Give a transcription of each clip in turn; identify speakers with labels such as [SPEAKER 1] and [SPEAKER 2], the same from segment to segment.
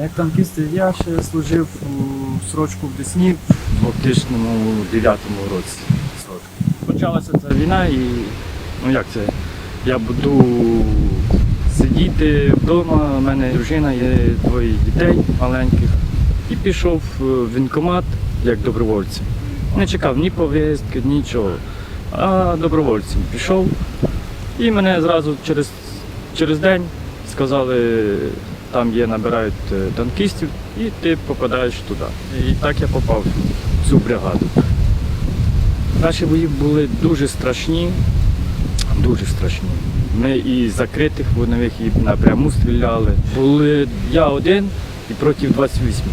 [SPEAKER 1] Як танкіст я ще служив у срочку в Десні в 2009 році. Почалася ця війна і ну як це? Я буду сидіти вдома, у мене дружина, є двоє дітей маленьких. І пішов в вінкомат як добровольцем. Не чекав ні повістки, нічого. А добровольцем пішов. І мене зразу через, через день сказали, там є, набирають е, танкістів, і ти попадаєш туди. І так я попав в цю бригаду. Наші бої були дуже страшні, дуже страшні. Ми і закритих вогневих, і напряму стріляли. Були я один і проти 28.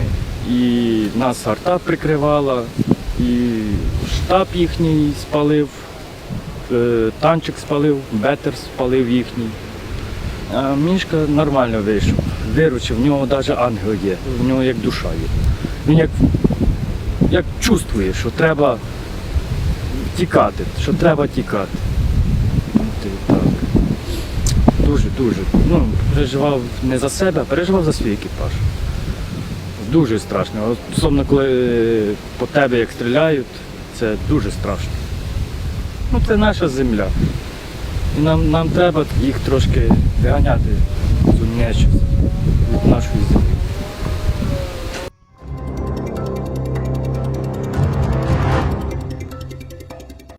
[SPEAKER 1] І нас арта прикривала, і штаб їхній спалив, е, танчик спалив, бетер спалив їхній. А Мішка нормально вийшов, виручив, в нього навіть ангел є, в нього як душа є. Він як, як чувствує, що треба тікати, що треба тікати. От так. Дуже, дуже. Ну, переживав не за себе, а переживав за свій екіпаж. Дуже страшно. Особливо, коли е, по тебе як стріляють, це дуже страшно. Ну, це наша земля. Нам, нам треба їх трошки виганяти цю нечисть від нашої землі.